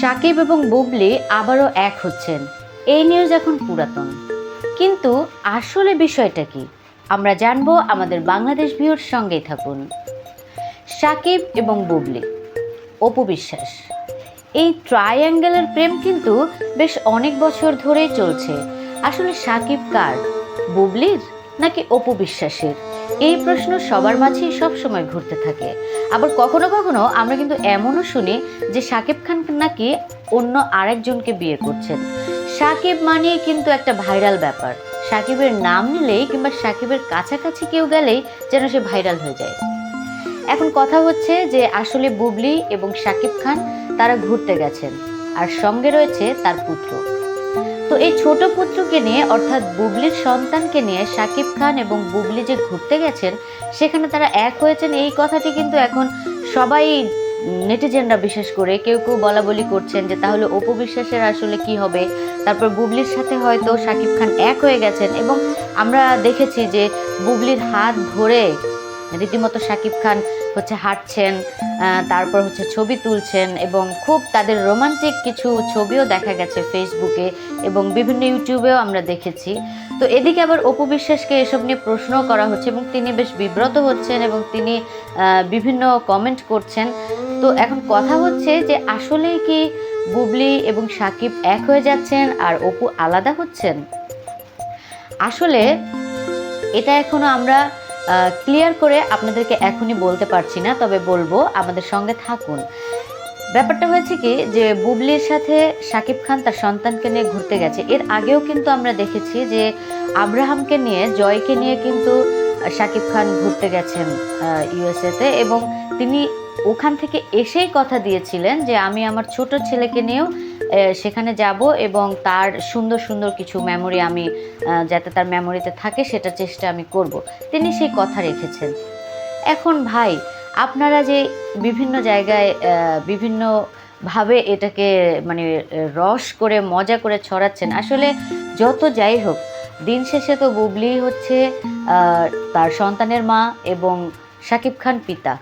সাকিব এবং বুবলি আবারও এক হচ্ছেন। এই নিউজ এখন পুরাতন। কিন্তু আসলে বিষয়টা কি? আমরা জানব আমাদের বাংলাদেশ ভিউর সঙ্গেই থাকুন। সাকিব এবং বুবলি, অপু বিশ্বাস। এই ট্রায়াঙ্গেলের প্রেম কিন্তু বেশ অনেক বছর ধরেই চলছে। আসলে সাকিব কার, বুবলির নাকি অপু বিশ্বাসের? এই প্রশ্ন সবার মাঝেই সবসময় ঘুরতে থাকে। আবার কখনো কখনো আমরা কিন্তু এমনও শুনি যে সাকিব খান নাকি অন্য আরেকজনকে বিয়ে করছেন। সাকিব মানেই কিন্তু একটা ভাইরাল ব্যাপার। সাকিবের নাম নিলেই কিংবা সাকিবের কাছাকাছি কেউ গেলেই যেন সে ভাইরাল হয়ে যায়। এখন কথা হচ্ছে যে আসলে বুবলি এবং সাকিব খান তারা ঘুরতে গেছেন। আর সঙ্গে রয়েছে তার পুত্র। তো এই ছোট পুত্রকে নিয়ে, অর্থাৎ বুবলির সন্তানকে নিয়ে সাকিব খান এবং বুবলি যে ঘুরতে গেছেন, সেখানে তারা এক হয়েছেন। এই কথাটি কিন্তু এখন সবাই নেটিজেনরা বিশেষ করে, কেউ কেউ বলা বলি করছেন যে তাহলে অপু বিশ্বাসের আসলে কি হবে? তারপর বুবলির সাথে হয়তো সাকিব খান এক হয়ে গেছেন এবং আমরা দেখেছি যে বুবলির হাত ধরে রীতিমতো সাকিব খান হচ্ছে হাঁটছেন তারপর হচ্ছে ছবি তুলছেন এবং খুব তাদের রোমান্টিক কিছু ছবিও দেখা গেছে ফেসবুকে এবং বিভিন্ন ইউটিউবেও আমরা দেখেছি। তো এদিকে আবার অপু বিশ্বাসকে এসব নিয়ে প্রশ্ন করা হচ্ছে এবং তিনি বেশ বিব্রত হচ্ছেন এবং তিনি বিভিন্ন কমেন্ট করছেন। তো এখন কথা হচ্ছে যে আসলেই কি বুবলি এবং সাকিব এক হয়ে যাচ্ছেন আর অপু আলাদা হচ্ছেন? আসলে এটা এখনও আমরা ক্লিয়ার করে আপনাদেরকে এখনই বলতে পারছি না, তবে বলব আমাদের সঙ্গে থাকুন। ব্যাপারটা হয়েছে কি যে, বুবলির সাথে শাকিব খান তার সন্তানকে নিয়ে ঘুরতে গেছে। এর আগেও কিন্তু আমরা দেখেছি যে, আব্রাহামকে নিয়ে, জয়কে নিয়ে কিন্তু শাকিব খান ঘুরতে গেছেন ইউএসএতে এবং তিনি ওখান থেকে এসেই কথা দিয়েছিলেন যে, আমি আমার ছোট ছেলেকে নিয়েও সেখানে যাব এবং তার সুন্দর সুন্দর কিছু মেমোরি আমি যাতে তার মেমোরিতে থাকে সেটা চেষ্টা আমি করব। তিনি সেই কথা রেখেছেন। এখন ভাই আপনারা যে বিভিন্ন জায়গায় আহ, বিভিন্নভাবে এটাকে মানে রস করে মজা করে ছড়াচ্ছেন আসলে যত যাই হোক দিন শেষে তো বুবলি হচ্ছে তার সন্তানের মা এবং শাকিব খান পিতা।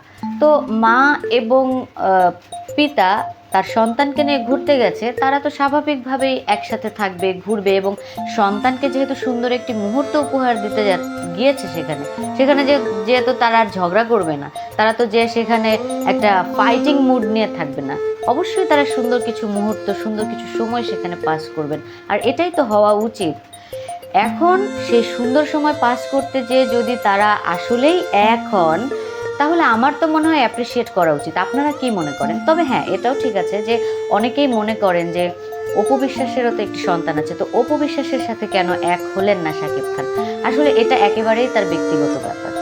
তো মা এবং পিতা তার সন্তানকে নিয়ে ঘুরতে গেছে, তারা তো স্বাভাবিকভাবেই একসাথে থাকবে, ঘুরবে এবং সন্তানকে যেহেতু সুন্দর একটি মুহূর্ত উপহার দিতে গিয়েছে সেখানে সেখানে যে, যেহেতু তারা আর ঝগড়া করবে না, তারা তো যে সেখানে একটা ফাইটিং মুড নিয়ে থাকবে না, অবশ্যই তারা সুন্দর কিছু মুহূর্ত, সুন্দর কিছু সময় সেখানে পাস করবেন, আর এটাই তো হওয়া উচিত। এখন সেই সুন্দর সময় পাস করতে যে যদি তারা আসলেই এক হন তাহলে আমার তো মনে হয় অ্যাপ্রিসিয়েট করা উচিত। আপনারা কি মনে করেন? তবে হ্যাঁ এটাও ঠিক আছে যে অনেকেই মনে করেন যে অপু বিশ্বাসেরও তো একটি সন্তান আছে। তো অপু বিশ্বাসের সাথে কেন এক হলেন না সাকিব খান? আসলে এটা একেবারেই তার ব্যক্তিগত ব্যাপার।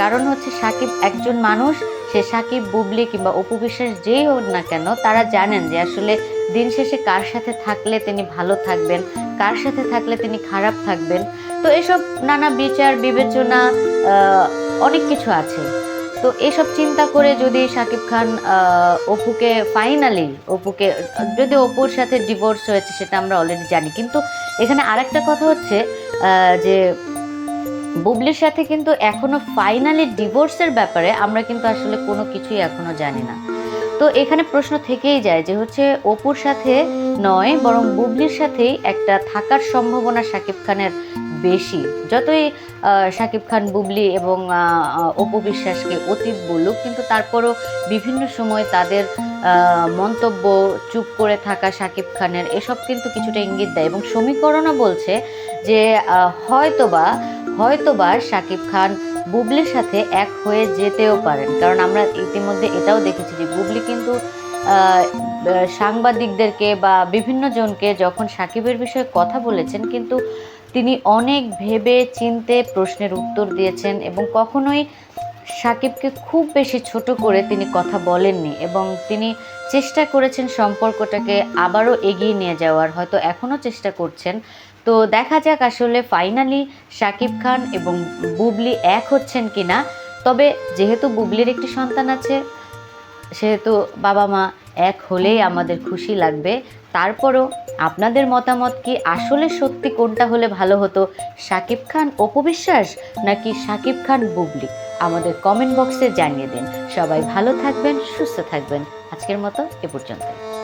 কারণ হচ্ছে সাকিব একজন মানুষ, সে সাকিব, বুবলি কিংবা অপু বিশ্বাস যেই হোক না কেন, তারা জানেন যে আসলে দিন শেষে কার সাথে থাকলে তিনি ভালো থাকবেন, কার সাথে থাকলে তিনি খারাপ থাকবেন। তো এসব নানা বিচার, বিবেচনা অনেক কিছু আছে। তো এসব চিন্তা করে যদি শাকিব খান অপুকে ফাইনালি অপুকে, যদি অপুর সাথে ডিভোর্স হয়েছে সেটা আমরা অলরেডি জানি। কিন্তু এখানে আরেকটা কথা হচ্ছে যে বুবলির সাথে কিন্তু এখনও ফাইনালি ডিভোর্সের ব্যাপারে আমরা কিন্তু আসলে কোনো কিছুই এখনও জানি না। তো এখানে প্রশ্ন থেকেই যায় যে হচ্ছে অপুর সাথে নয়, বরং বুবলির সাথেই একটা থাকার সম্ভাবনা শাকিব খানের বেশি। যতই শাকিব খান, বুবলি এবং অপু বিশ্বাসকে অতীত বলুক, কিন্তু তারপরও বিভিন্ন সময় তাদের মন্তব্য চুপ করে থাকা শাকিব খানের এসব কিন্তু কিছুটা ইঙ্গিত দেয়। এবং সমীকরণও বলছে যে হয়তোবা হয়তোবা শাকিব খান বুবলির সাথে এক হয়ে যেতেও পারেন। কারণ আমরা ইতিমধ্যে এটাও দেখেছি যে বুবলি কিন্তু সাংবাদিকদেরকে বা বিভিন্ন জনকে যখন সাকিবের বিষয়ে কথা বলেছেন, কিন্তু তিনি অনেক ভেবে চিনতে প্রশ্নের উত্তর দিয়েছেন এবং কখনোই সাকিবকে খুব বেশি ছোট করে তিনি কথা বলেননি এবং তিনি চেষ্টা করেছেন সম্পর্কটাকে আবারও এগিয়ে নিয়ে যাওয়ার, হয়তো এখনও চেষ্টা করছেন। তো দেখা যাক আসলে ফাইনালি শাকিব খান এবং বুবলি এক হচ্ছেন কিনা। তবে যেহেতু বুবলির একটি সন্তান আছে, সেহেতু বাবা মা এক হলেই আমাদের খুশি লাগবে। তারপরও আপনাদের মতামত কি আসলে সত্যি কোনটা হলে ভালো হতো? সাকিব খান অপবিশ্বাস নাকি সাকিব খান বুবলি? আমাদের কমেন্ট বক্সে জানিয়ে দিন। সবাই ভালো থাকবেন, সুস্থ থাকবেন। আজকের মতো এ পর্যন্ত